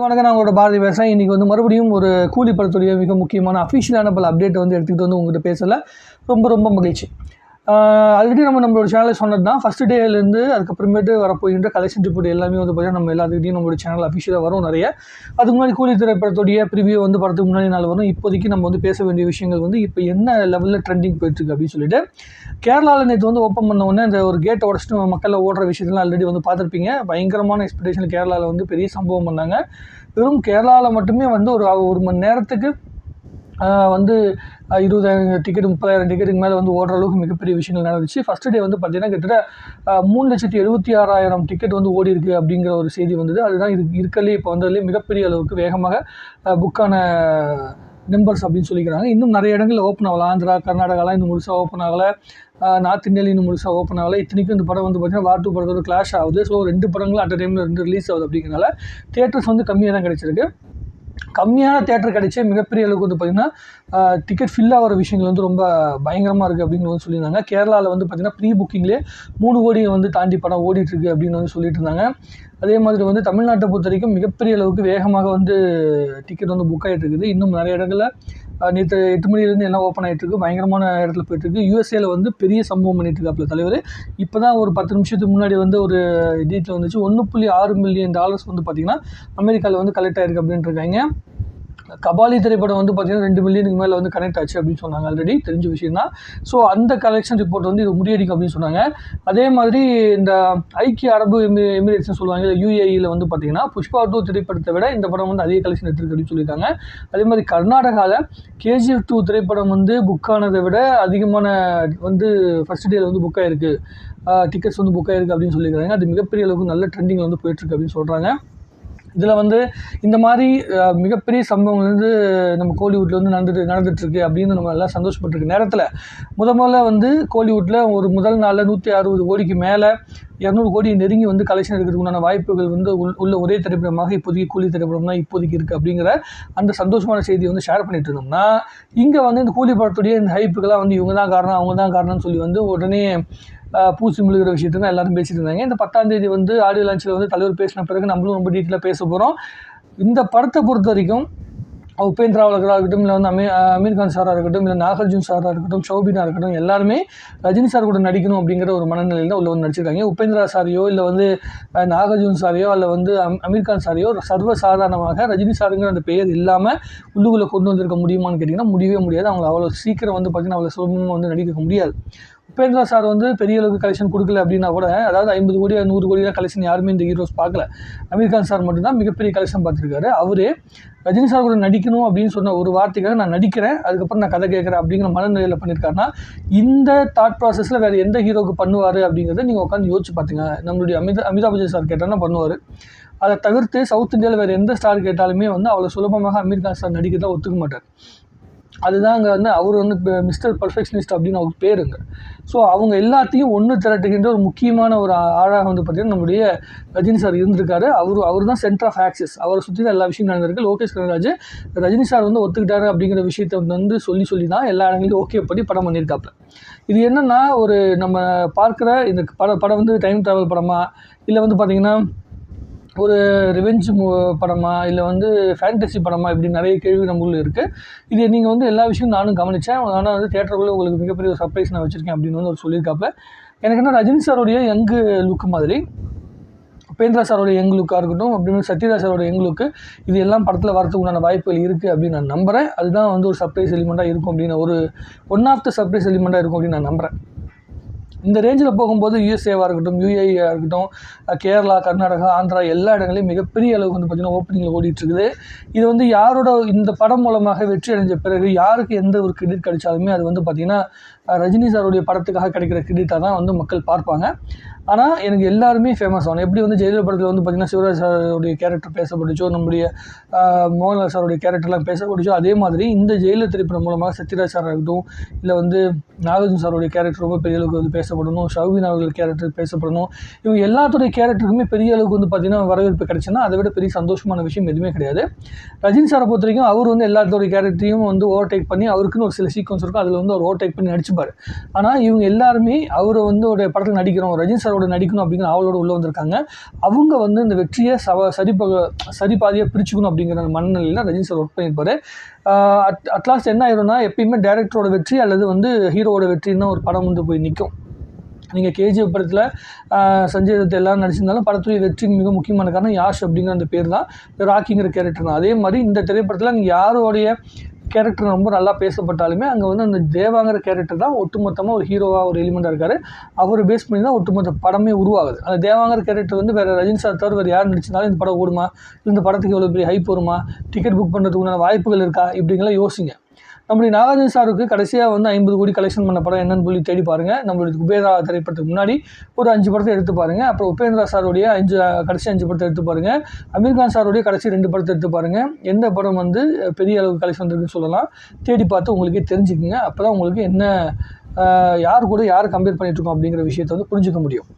வணக்கம் நான் உங்களோட பாரதி பேசுகிறேன் இன்றைக்கி வந்து மறுபடியும் ஒரு கூலி படத்துடைய மிக முக்கியமான அஃபிஷியலான பல அப்டேட் வந்து எடுத்துக்கிட்டு வந்து உங்கள்கிட்ட பேசலை. ரொம்ப ரொம்ப மகிழ்ச்சி. ஆல்ரெடி நம்ம நம்மளோட சேனலில் சொன்னது தான் ஃபஸ்ட் டேலேருந்து அதுக்கப்புறமேட்டு வரப்போகின்ற கலெக்ஷன் ரிப்போர்ட் எல்லாமே வந்து பார்த்தீங்கன்னா நம்ம எல்லாத்துக்கிட்டையும் நம்மளோட சேனல் அஃபிஷியலாக வரும் நிறைய. அதுக்கு முன்னாடி கூலி திரைப்படத்துடைய ப்ரிவியூ வந்து படத்துக்கு முன்னாடி நாள் வரும். இப்போதைக்கு நம்ம வந்து பேச வேண்டிய விஷயங்கள் வந்து இப்போ என்ன லெவலில் ட்ரெண்டிங் போயிட்டுருக்கு அப்படின்னு சொல்லிட்டு கேரளாவில் நேற்று வந்து ஓப்பன் பண்ண உடனே இந்த ஒரு கேட்டை உடச்சிட்டு மக்களில் ஓடுற விஷயத்தெல்லாம் ஆல்ரெடி வந்து பார்த்துருப்பீங்க. பயங்கரமான எக்ஸ்பெக்டேஷன் கேரளாவில் வந்து பெரிய சம்பவம் பண்ணாங்க. வெறும் கேரளாவில் மட்டுமே வந்து ஒரு ஒரு மணி நேரத்துக்கு வந்து இருபதாயிரம் டிக்கெட் முப்பதாயிரம் டிக்கெட்டுக்கு மேலே வந்து ஓடுற அளவுக்கு மிகப்பெரிய விஷயங்கள் நடந்துச்சு. ஃபஸ்ட் டே வந்து பார்த்தீங்கன்னா கிட்டத்தட்ட மூணு லட்சத்தி எழுபத்தி ஆறாயிரம் டிக்கெட் வந்து ஓடி இருக்குது அப்படிங்கிற ஒரு செய்தி வந்தது. அதுதான் இது இருக்கலே இப்போ வந்ததுலேயே மிகப்பெரிய அளவுக்கு வேகமாக புக்கான நம்பர்ஸ் அப்படின்னு சொல்லிக்கிறாங்க. இன்னும் நிறைய இடங்களில் ஓப்பன் ஆகலாம் ஆந்திரா கர்நாடகாலாம் இன்னும் முழுசாக ஓப்பன் ஆகலை. நார்த் இந்தியாவில் இன்னும் முழுசாக ஓப்பன் ஆகலை. இத்தனைக்கும் இந்த படம் வந்து பார்த்தீங்கன்னா வார் டூ படத்தோட கிளாஷ் ஆகுது. ஸோ ரெண்டு படங்களும் அட் டைமில் ரெண்டு ரிலீஸ் ஆகுது அப்படிங்கிறனால தேட்டர்ஸ் வந்து கம்மியாக தான் கிடைச்சிருக்கு. கம்மியான தேட்டர் கிடைச்சி மிகப்பெரிய அளவுக்கு வந்து பார்த்திங்கன்னா டிக்கெட் ஃபில் ஆகிற விஷயங்கள் வந்து ரொம்ப பயங்கரமாக இருக்குது அப்படின்னு வந்து சொல்லியிருந்தாங்க. கேரளாவில் வந்து பார்த்திங்கன்னா ப்ரீ புக்கிங்லேயே மூணு கோடியை வந்து தாண்டி படம் ஓடிட்டுருக்கு அப்படின்னு வந்து சொல்லிட்டு இருந்தாங்க அதே மாதிரி வந்து தமிழ்நாட்டை பொறுத்த வரைக்கும் மிகப்பெரிய அளவுக்கு வேகமாக வந்து டிக்கெட் வந்து புக் ஆகிட்டு இருக்குது. இன்னும் நிறைய இடங்களில் நேற்று எட்டு மணிலேருந்து என்ன ஓப்பன் ஆகிட்டு இருக்கு. பயங்கரமான இடத்துல போயிட்டு இருக்கு. யூஎஸ்ஏல வந்து பெரிய சம்பவம் பண்ணிட்டு இருக்காப்புல தலைவர். இப்போ தான் ஒரு பத்து நிமிஷத்துக்கு முன்னாடி வந்து ஒரு டீட்டில் வந்துச்சு. ஒன்று புள்ளி ஆறு மில்லியன் டாலர்ஸ் வந்து பார்த்திங்கன்னா அமெரிக்காவில் வந்து கலெக்ட் ஆயிருக்கு அப்படின்ட்டு இருக்காங்க. கபாலி திரைப்படம் வந்து பார்த்தீங்கன்னா ரெண்டு மில்லியனுக்கு மேலே வந்து கனெக்ட் ஆச்சு அப்படின்னு சொன்னாங்க ஆல்ரெடி தெரிஞ்ச விஷயம் தான் ஸோ அந்த கலெக்ஷன் ரிப்போர்ட் வந்து இது முறியடிக்கும் அப்படின்னு சொன்னாங்க. அதே மாதிரி இந்த ஐக்கிய அரபு எமி எமிரேட்ஸ்னு சொல்லுவாங்க யூஏஇயில் வந்து பார்த்திங்கன்னா புஷ்பா டூ திரைப்படத்தை விட இந்த படம் வந்து அதிக கலெக்ஷன் எடுத்திருக்கு அப்படின்னு சொல்லியிருக்காங்க. அதே மாதிரி கர்நாடகாவில் கேஜிஎஃப் டூ திரைப்படம் வந்து புக் ஆனதை விட அதிகமான வந்து ஃபஸ்ட் டேல வந்து புக் ஆகிருக்கு டிக்கெட்ஸ் வந்து புக் ஆகிருக்கு அப்படின்னு சொல்லியிருக்காங்க. அது மிகப்பெரிய அளவுக்கு நல்ல ட்ரெண்டிங்கில் வந்து போயிட்டுருக்கு அப்படின்னு சொல்கிறாங்க இதில் வந்து இந்த மாதிரி மிகப்பெரிய சம்பவங்கள் வந்து நம்ம கோலிவுட்டில் வந்து நடந்துட்டு நடந்துகிட்ருக்கு அப்படின்னு நம்ம எல்லாம் சந்தோஷப்பட்டிருக்க நேரத்தில் முத முதல்ல வந்து கோலிவுட்டில் ஒரு முதல் நாளில் நூற்றி அறுபது கோடிக்கு மேலே இரநூறு கோடி நெருங்கி வந்து கலெக்ஷன் எடுக்கிறதுக்கு உண்டான வாய்ப்புகள் வந்து உள்ள ஒரே திரைப்படமாக இப்போதைக்கு கூலி திரைப்படம் தான் இப்போதைக்கு இருக்குது அப்படிங்கிற அந்த சந்தோஷமான செய்தியை வந்து ஷேர் பண்ணிட்டு இருந்தோம்னா இங்கே வந்து இந்த கூலி படத்துடைய இந்த ஹைப்புக்கெல்லாம் வந்து இவங்க தான் காரணம் அவங்க தான் காரணம்னு சொல்லி வந்து உடனே பூசி முழுகிற விஷயத்தை தான் எல்லாரும் பேசிட்டு இருந்தாங்க. இந்த பத்தாம் தேதி வந்து ஆடியோ லான்ச்சில் வந்து தலைவர் பேசின பிறகு நம்மளும் ரொம்ப டீட்டெயிலாக பேச போகிறோம் இந்த படத்தை பொறுத்த வரைக்கும் உபேந்திரா இருக்கட்டும் இல்லை வந்து அமீர் அமீர் கான் சாராக இருக்கட்டும் இல்லை நாகார்ஜுன் சாராக இருக்கட்டும் ஷோபினா இருக்கட்டும் எல்லாருமே ரஜினி சார் கூட நடிக்கணும் அப்படிங்கிற ஒரு மனநிலையில் தான் உள்ள வந்து நடிச்சிருக்காங்க. உபேந்திரா சாரையோ இல்லை வந்து நாகார்ஜுன் சாரையோ இல்லை வந்து அம்- அமீர் கான் சாரையோ சர்வ சாதாரணமாக ரஜினி சாருங்கிற அந்த பெயர் இல்லாமல் உள்ளுக்குள்ளே கொண்டு வந்திருக்க முடியுமான்னு கேட்டிங்கன்னா முடியவே முடியாது. அவங்க அவ்வளோ சீக்கிரம் வந்து பார்த்திங்கன்னா அவ்வளோ சுலபமாக வந்து நடிக்க முடியாது. உபேந்திரா சார் வந்து பெரிய அளவுக்கு கலெக்ஷன் கொடுக்கல அப்படின்னா கூட அதாவது ஐம்பது கோடி நூறு கோடி தான் கலெக்ஷன் யாருமே இந்த ஹீரோஸ் பார்க்கல. அமீர் கான் சார் மட்டும்தான் மிகப்பெரிய கலெக்ஷன் பார்த்துருக்காரு. அவர் ரஜினி சார் கூட நடிக்கணும் அப்படின்னு சொன்ன ஒரு வார்த்தைக்காக நான் நடிக்கிறேன் அதுக்கப்புறம் நான் கதை கேட்குறேன் அப்படிங்கிற மனநிலையில் பண்ணியிருக்காருன்னா இந்த தாட் ப்ராசஸில் வேறு எந்த ஹீரோக்கு பண்ணுவார் அப்படிங்கிறத நீங்கள் உட்காந்து யோசிச்சு பார்த்துங்க நம்மளுடைய அமிதா அமிதாப் பச்சன் சார் கேட்டால் பண்ணுவார்? அதை தவிர்த்து சவுத் இந்தியாவில் வேறு எந்த ஸ்டார் கேட்டாலுமே வந்து அவ்வளோ சுலபமாக அமீர் கான் சார் நடிக்கிறதா ஒத்துக்க மாட்டார். அதுதான் அங்கே வந்து அவர் வந்து மிஸ்டர் பர்ஃபெக்ஷனிஸ்ட் அப்படின்னு அவர் பேருங்க. ஸோ அவங்க எல்லாத்தையும் ஒன்று திரட்டுகின்ற ஒரு முக்கியமான ஒரு ஆளாக வந்து பார்த்திங்கன்னா நம்முடைய ரஜினி சார் இருந்திருக்காரு. அவர் அவர் தான் சென்டர் ஆஃப் ஆக்சஸ் அவரை சுற்றி தான் எல்லா விஷயம் நடந்திருக்கு. லோகேஷ் கனகராஜ் ரஜினி சார் வந்து ஒத்துக்கிட்டாரு அப்படிங்கிற விஷயத்தை வந்து சொல்லி சொல்லி தான் எல்லா இடங்களையும் ஓகே படி படம் பண்ணியிருக்காப்ல. இது என்னென்னா ஒரு நம்ம பார்க்குற இந்த பட படம் வந்து டைம் ட்ராவல் படமா? இல்லை வந்து பார்த்திங்கன்னா ஒரு ரிவெஞ்ச் படமா இல்லை வந்து ஃபேண்டசி படமா இப்படி நிறைய கேள்வி நம்மளுள்ள இருக்குது இது நீங்கள் வந்து எல்லா விஷயமும் நானும் கவனித்தேன் ஆனால் வந்து தேட்டருக்குள்ளே உங்களுக்கு மிகப்பெரிய ஒரு சர்ப்ரைஸ் நான் வச்சுருக்கேன் அப்படின்னு வந்து அவர் சொல்லியிருக்காப்புல. எனக்கு என்ன ரஜினி சாரோடைய யங்கு லுக் மாதிரி உபேந்திரா சாரோட யங் லுக்காக இருக்கட்டும் அப்படின்னு சத்யராஜ் சாரோட யங் லுக்கு இது எல்லாம் படத்தில் வரதுக்கு உண்டான வாய்ப்புகள் இருக்குது அப்படின்னு நான் நம்புகிறேன் அதுதான் வந்து ஒரு சர்ப்ரைஸ் எலிமெண்ட்டாக இருக்கும் அப்படின்னு ஒரு ஒன் ஆஃப் த சர்ப்ரைஸ் எலிமெண்ட்டாக இருக்கும் அப்படின்னு நான் நம்புகிறேன் இந்த ரேஞ்சில் போகும்போது யூஎஸ்ஏவாக இருக்கட்டும் யூஏஇயாக இருக்கட்டும் கேரளா கர்நாடகா ஆந்திரா எல்லா இடங்களையும் மிகப்பெரிய அளவுக்கு வந்து பார்த்திங்கன்னா ஓப்பனிங்கில் ஓடிட்டுருக்குது. இது வந்து யாரோட இந்த படம் மூலமாக வெற்றி அடைஞ்ச பிறகு யாருக்கு எந்த ஒரு கிரெடிட் கிடைச்சாலுமே அது வந்து பார்த்திங்கன்னா ரஜினி சாருடைய படத்துக்காக கிடைக்கிற கிரெடிட்டாக தான் வந்து மக்கள் பார்ப்பாங்க. ஆனால் எனக்கு எல்லாருமே ஃபேமஸ் ஆகணும் எப்படி வந்து ஜெயலலிதா படத்தில் வந்து பார்த்திங்கன்னா சிவராஜ் சாருடைய கேரக்டர் பேசப்பட்டுச்சோ நம்முடைய மோகன்லால் சாருடைய கேரக்டர்லாம் பேசப்பட்டுச்சோ அதே மாதிரி இந்த ஜெயலலிதா திரைப்படம் மூலமாக சத்யராஜ் சாராக இருக்கட்டும் இல்லை வந்து நாகார்ஜுன் சாருடைய கேரக்டர் ரொம்ப பெரிய அளவுக்கு வந்து பேசப்படணும் ஷவுவின் அவர்கள் கேரக்டர் பேசப்படணும். இவங்க எல்லாத்துடைய கேரக்டருக்குமே பெரிய அளவுக்கு வந்து பார்த்திங்கன்னா வரவேற்பு கிடைச்சுன்னா அதை விட பெரிய சந்தோஷமான விஷயம் எதுவுமே கிடையாது. ரஜினி சாரை பொறுத்த வரைக்கும் அவர் வந்து எல்லாத்தோடைய கேரக்டரையும் வந்து ஓவர்டேக் பண்ணி அவருக்குன்னு ஒரு சில சீக்வன்ஸ் இருக்கும் அதில் வந்து அவர் ஓவர்டேக் பண்ணி நடிச்சுப்பார். ஆனால் இவங்க எல்லாருமே அவர் வந்து ஒரு படத்தில் நடிக்கிறோம் ரஜினி சாரோட நடிக்கணும் அப்படிங்கிற அவளோட உள்ளே வந்திருக்காங்க. அவங்க வந்து இந்த வெற்றியை சவ சரிப்பக சரிபாதியாக பிரிச்சுக்கணும் அப்படிங்கிற மனநிலையில் ரஜினி சார் ஒர்க் பண்ணியிருப்பார். அட் அட்லாஸ்ட் என்ன ஆயிரும்னா எப்பயுமே டேரக்டரோட வெற்றி அல்லது வந்து ஹீரோவோட வெற்றின்னு ஒரு படம் வந்து போய் நிற்கும் நீங்கள் கேஜிஎஃப் படத்தில் சஞ்சய் தத் எல்லாரும் நடிச்சிருந்தாலும் படத்துடைய வெற்றிக்கு மிக முக்கியமான காரணம் யாஷ் அப்படிங்கிற அந்த பேர் தான். ராக்கிங்கிற கேரக்டர் தான். அதே மாதிரி இந்த திரைப்படத்தில் நீங்கள் யாரோடைய கேரக்டர் ரொம்ப நல்லா பேசப்பட்டாலுமே அங்கே வந்து அந்த தேவாங்கிற கேரக்டர் தான் ஒட்டுமொத்தமாக ஒரு ஹீரோவாக ஒரு எலிமெண்ட்டாக இருக்கார். அவர் பேஸ் பண்ணி தான் ஒட்டுமொத்த படமே உருவாகுது. அந்த தேவாங்கிற கேரக்டர் வந்து வேறு ரஜினி சார் தவிர வேறு யார் நடிச்சிருந்தாலும் இந்த படம் ஓடுமா? இந்த படத்துக்கு எவ்வளோ பெரிய ஹைப் வருமா? டிக்கெட் புக் பண்ணுறதுக்கு உண்டான வாய்ப்புகள் இருக்கா? இப்படிங்கெல்லாம் யோசிங்க. நம்முடைய நாகார்ஜுன சாருக்கு கடைசியாக வந்து ஐம்பது கோடி கலெக்ஷன் பண்ண படம் என்னன்னு சொல்லி தேடி பாருங்கள் நம்மளுடைய குபேரா திரைப்படத்துக்கு முன்னாடி ஒரு அஞ்சு படத்தை எடுத்து பாருங்கள் அப்புறம் உபேந்திரா சாருடைய அஞ்சு கடைசி அஞ்சு படத்தை எடுத்து பாருங்கள் அமீர்கான் சாருடைய கடைசி ரெண்டு படத்தை எடுத்து பாருங்கள் எந்த படம் வந்து பெரிய அளவுக்கு கலெக்ஷன் இருக்குன்னு சொல்லலாம். தேடி பார்த்து உங்களுக்கே தெரிஞ்சுக்குங்க. அப்போ தான் உங்களுக்கு என்ன யார் கூட யார் கம்பேர் பண்ணிகிட்ருக்கோம் இருக்கோம் அப்படிங்கிற விஷயத்தை வந்து புரிஞ்சுக்க முடியும்.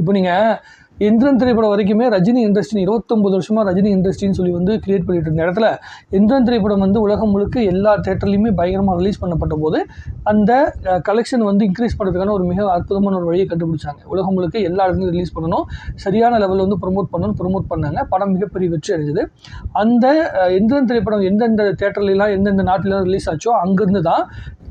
இப்போ நீங்கள் எந்திரன் திரைப்படம் வரைக்குமே ரஜினி இண்டஸ்ட்ரி இருபத்தொம்பது வருஷமாக ரஜினி இண்டஸ்ட்ரின்னு சொல்லி வந்து கிரியேட் பண்ணிட்டு இருந்த இடத்துல எந்திரன் திரைப்படம் வந்து உலகம் முழுக்க எல்லா தேட்டர்லையுமே பயங்கரமாக ரிலீஸ் பண்ணப்பட்ட போது அந்த கலெக்ஷன் வந்து இன்க்ரீஸ் பண்ணுறதுக்கான ஒரு மிக அற்புதமான ஒரு வழியை கண்டுபிடிச்சாங்க. உலகம் முழுக்க எல்லா இடத்துலையும் ரிலீஸ் பண்ணணும். சரியான லெவலில் வந்து ப்ரொமோட் பண்ணணும் ப்ரொமோட் பண்ணாங்க. படம் மிகப்பெரிய வெற்றி அடைஞ்சது. அந்த அஹ், திரைப்படம் எந்தெந்த தேட்டர்லாம் எந்தெந்த நாட்டிலாம் ரிலீஸ் ஆச்சோ அங்கேருந்து தான்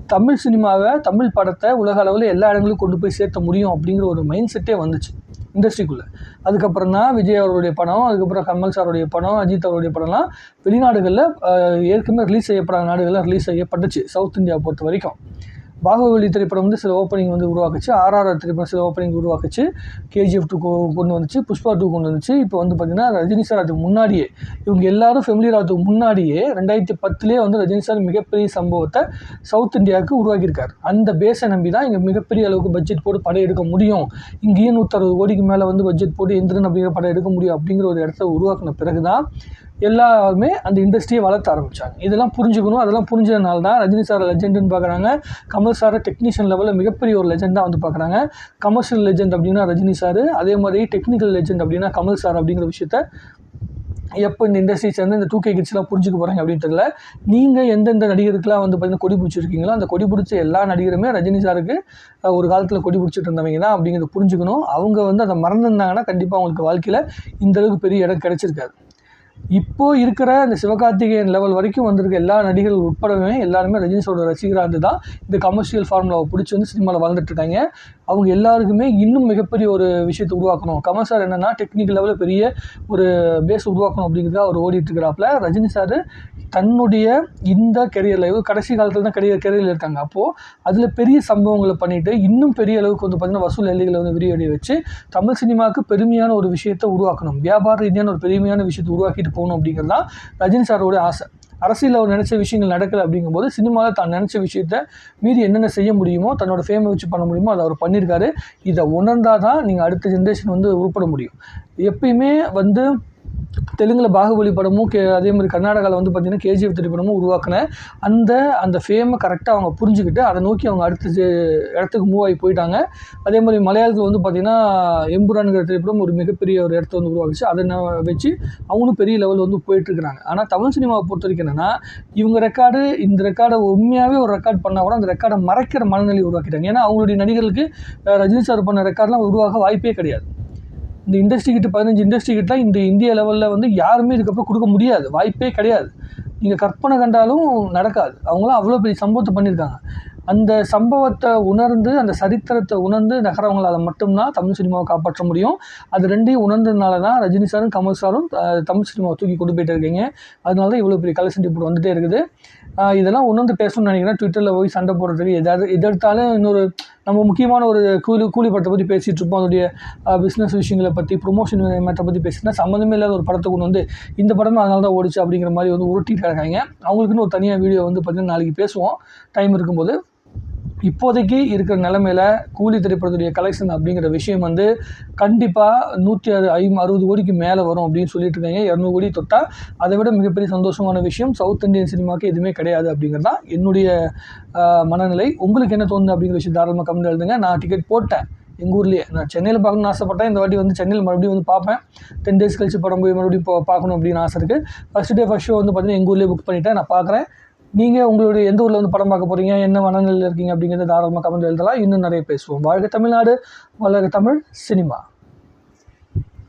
தமிழ் சினிமாவை தமிழ் படத்தை உலக அளவில் எல்லா இடங்களுக்கும் கொண்டு போய் சேர்த்த முடியும் அப்படிங்கிற ஒரு மைண்ட் செட்டே வந்துச்சு. இண்டஸ்ட்ரிக்குள்ளே. அதுக்கப்புறம் தான் விஜய் அவருடைய படம் அதுக்கப்புறம் கமல் சாருடைய படம் அஜித் அவருடைய படம்லாம் வெளிநாடுகளில் ஏற்கனவே ரிலீஸ் செய்யப்படாத நாடுகளில் ரிலீஸ் செய்யப்பட்டுச்சு. சவுத் இந்தியா பொறுத்த வரைக்கும். பாகுபலி திரைப்படம் வந்து சில ஓப்பனிங் வந்து உருவாக்குச்சு. ஆர்ஆர்ஆர் திரைப்படம் சில ஓப்பனிங் உருவாக்குச்சு. கேஜிஎஃப் டூ கொண்டு வந்துச்சு. புஷ்பா டூ கொண்டு வந்துச்சு. இப்போ வந்து பார்த்திங்கன்னா ரஜினி சார் அதுக்கு முன்னாடியே இவங்க எல்லாரும் ஃபெமிலியர் ஆகிறதுக்கு முன்னாடியே ரெண்டாயிரத்தி பத்துலேயே வந்து ரஜினி சார் மிகப்பெரிய சம்பவத்தை சவுத் இந்தியாவுக்கு உருவாக்கியிருக்காரு. அந்த பேஸை நம்பி தான் இங்கே மிகப்பெரிய அளவுக்கு பட்ஜெட் போட்டு படம் எடுக்க முடியும். இங்கேயும் நூற்றறுபது கோடிக்கு மேலே வந்து பட்ஜெட் போட்டு எந்திரன் அப்படிங்கிற படம் எடுக்க முடியும் அப்படிங்கிற ஒரு இடத்த உருவாக்கின பிறகு தான் எல்லாருமே அந்த இண்டஸ்ட்ரியை வளர்த்த ஆரம்பித்தாங்க இதெல்லாம் புரிஞ்சுக்கணும். அதெல்லாம் புரிஞ்சதுனால தான் ரஜினி சார் லெஜெண்டுன்னு பார்க்குறாங்க. கமல் சாரை டெக்னீஷியன் லெவலில் மிகப்பெரிய ஒரு லெஜெண்டாக வந்து பார்க்குறாங்க. கமர்ஷியல் லெஜெண்ட் அப்படின்னா ரஜினி சார். அதே மாதிரி டெக்னிக்கல் லெஜெண்ட் அப்படின்னா கமல் சார் அப்படிங்கிற விஷயத்த எப்போ இந்த இண்டஸ்ட்ரி சேர்ந்து இந்த டூ கே கிட்ஸ்லாம் புரிஞ்சுக்க போகிறாங்க அப்படின்னு தெரியல. நீங்கள் எந்தெந்த நடிகருக்குலாம் வந்து பார்த்தீங்கன்னா கொடி பிடிச்சிருக்கீங்களோ அந்த கொடி பிடிச்ச எல்லா நடிகருமே ரஜினி சாருக்கு ஒரு காலத்தில் கொடி பிடிச்சிட்டு இருந்தவங்க தான் அப்படிங்கிறத புரிஞ்சுக்கணும். அவங்க வந்து அதை மறந்துருந்தாங்கன்னா கண்டிப்பாக அவங்களுக்கு வாழ்க்கையில் இந்த அளவுக்கு பெரிய இடம் கிடச்சிருக்காது. இப்போ இருக்கிற அந்த சிவகார்த்திகேயன் லெவல் வரைக்கும் வந்திருக்க எல்லா நடிகர்கள் உட்படவே எல்லாருமே ரஜினி சாரோட ரசிகராக இருந்து தான் இந்த கமர்ஷியல் ஃபார்முலாவை பிடிச்சி வந்து சினிமாவில் வளர்ந்துட்டுருக்காங்க. அவங்க எல்லாருக்குமே இன்னும் மிகப்பெரிய ஒரு விஷயத்தை உருவாக்கணும். கமல் சார் என்னென்னா டெக்னிக்கல் லெவலில் பெரிய ஒரு பேஸ் உருவாக்கணும் அப்படிங்கிறத அவர் ஓடிட்டு இருக்கிறாப்புல ரஜினி சார் தன்னுடைய இந்த கெரியரில் கடைசி காலத்தில் தான் கெரியர் கெரியரில் இருக்காங்க. அப்போது அதில் பெரிய சம்பவங்களை பண்ணிவிட்டு இன்னும் பெரிய அளவுக்கு வந்து பார்த்திங்கன்னா வசூல் எல்லைகளை வந்து விரிவடைய வச்சு தமிழ் சினிமாவுக்கு பெருமையான ஒரு விஷயத்தை உருவாக்கணும். வியாபார ரீதியான ஒரு பெருமையான விஷயத்தை உருவாக்கிட்டு போகணும் அப்படிங்கிறது தான் ரஜினி சாரோட ஆசை. அரசியலில் அவர் நினச்ச விஷயங்கள் நடக்கலை அப்படிங்கும்போது சினிமாவில் தான் நினச்ச விஷயத்த மீறி என்னென்ன செய்ய முடியுமோ தன்னோட ஃபேமை வச்சு பண்ண முடியுமோ அதை அவர் பண்ணியிருக்காரு. இதை உணர்ந்தால் தான் நீங்கள் அடுத்த ஜென்ரேஷன் வந்து உருப்பட முடியும். எப்பயுமே வந்து தெலுங்கில் பாகுபலி படமும் கே அதே மாதிரி கர்நாடகாவில் வந்து பார்த்திங்கன்னா கேஜிஎஃப் திரைப்படமும் உருவாக்கின அந்த அந்த ஃபேமை கரெக்டாக அவங்க புரிஞ்சுக்கிட்டு அதை நோக்கி அவங்க அடுத்த இடத்துக்கு மூவ் ஆகி போயிட்டாங்க. அதே மாதிரி மலையாளத்தில் வந்து பார்த்திங்கன்னா எம்புரான்கிற திரைப்படம் ஒரு மிகப்பெரிய ஒரு இடத்த வந்து உருவாக்குச்சு. அதை நான் வச்சு அவங்களும் பெரிய லெவல் வந்து போயிட்டுருக்குறாங்க. ஆனால் தமிழ் சினிமாவை பொறுத்த வரைக்கும் என்னென்னா இவங்க ரெக்கார்டு இந்த ரெக்கார்டை உண்மையாகவே ஒரு ரெக்கார்ட் பண்ணால் கூட அந்த ரெக்கார்டை மறைக்கிற மனநிலை உருவாக்கிட்டாங்க. ஏன்னா அவங்களுடைய நடிகர்களுக்கு ரஜினி சார் பண்ண ரெக்கார்ட்லாம் உருவாக வாய்ப்பே கிடையாது. இந்த இண்டஸ்ட்ரி கிட்ட பதினஞ்சு இண்டஸ்ட்ரி கிட்ட இந்த இந்திய லெவலில் வந்து யாருமே இதுக்கப்புறம் கொடுக்க முடியாது. வாய்ப்பே கிடையாது. நீங்கள் கற்பனை கண்டாலும் நடக்காது. அவங்களாம் அவ்வளோ பெரிய சம்பவத்தை பண்ணியிருக்காங்க. அந்த சம்பவத்தை உணர்ந்து அந்த சரித்திரத்தை உணர்ந்து நகரவங்களால் மட்டும்தான் தமிழ் சினிமாவை காப்பாற்ற முடியும். அது ரெண்டையும் உணர்ந்ததுனால தான் ரஜினி சாரும் கமல் சாரும் தமிழ் சினிமாவை தூக்கி கொண்டு போயிட்டு இருக்கீங்க அதனால தான் இவ்வளோ பெரிய கலசண்டி இப்படி வந்துகிட்டே இருக்குது. இதெல்லாம் உணர்ந்து பேசணும்னு நினைக்கிறேன். ட்விட்டரில் போய் சண்டை போடுறதுக்கு எதாவது எதெடுத்தாலும் இன்னொரு நம்ம முக்கியமான ஒரு கூலி கூலி படத்தை பற்றி பேசிகிட்டு இருப்போம். அதோடைய பிஸ்னஸ் விஷயங்களை பற்றி ப்ரொமோஷன் மேட்டரை பற்றி பேசினா சம்மந்தமே இல்லாத ஒரு படத்தை கொண்டு வந்து இந்த படமே அதனால தான் ஓடிச்சு அப்படிங்கிற மாதிரி வந்து உருட்டிட்டு இருக்காங்க அவங்களுக்குன்னு ஒரு தனியாக வீடியோ வந்து பார்த்திங்கன்னா நாளைக்கு பேசுவோம். டைம் இருக்கும்போது இப்போதைக்கு இருக்கிற நிலமையில கூலி திரைப்படத்துடைய கலெக்ஷன் அப்படிங்கிற விஷயம் வந்து கண்டிப்பாக நூற்றி அறு ஐம் அறுபது கோடிக்கு மேலே வரும் அப்படின்னு சொல்லிட்டு இருக்காங்க. இரநூறு கோடி தொட்டால் அதை விட மிகப்பெரிய சந்தோஷமான விஷயம் சவுத் இந்தியன் சினிமாவுக்கு எதுவுமே கிடையாது அப்படிங்கிறது தான் என்னுடைய மனநிலை. உங்களுக்கு என்ன தோணுது அப்படிங்கிற விஷயம் தாராளமாக கமெண்ட் எழுதுங்க. நான் டிக்கெட் போட்டேன் எங்கள் ஊர்லேயே. நான் சென்னையில் பார்க்கணும்னு ஆசைப்பட்டேன். இந்த வாட்டி வந்து சென்னையில் மறுபடியும் வந்து பார்ப்பேன். டென் டேஸ் கழிச்சு படம் போய் மறுபடியும் பார்க்கணும் அப்படின்னு ஆசை இருக்குது ஃபஸ்ட் டே ஃபஸ்ட் ஷோ வந்து பார்த்தீங்கன்னா எங்கள் ஊர்லேயே புக் பண்ணிட்டேன். நான் பார்க்குறேன். நீங்கள் உங்களுடைய எந்த ஊரில் வந்து படம் பார்க்க போகிறீங்க என்ன மனநிலையில் இருக்கீங்க அப்படிங்கிறத தாராளமாக கமெண்ட் எழுதலாம். இன்னும் நிறைய பேசுவோம். வாழ்க தமிழ்நாடு வளர்க தமிழ் சினிமா.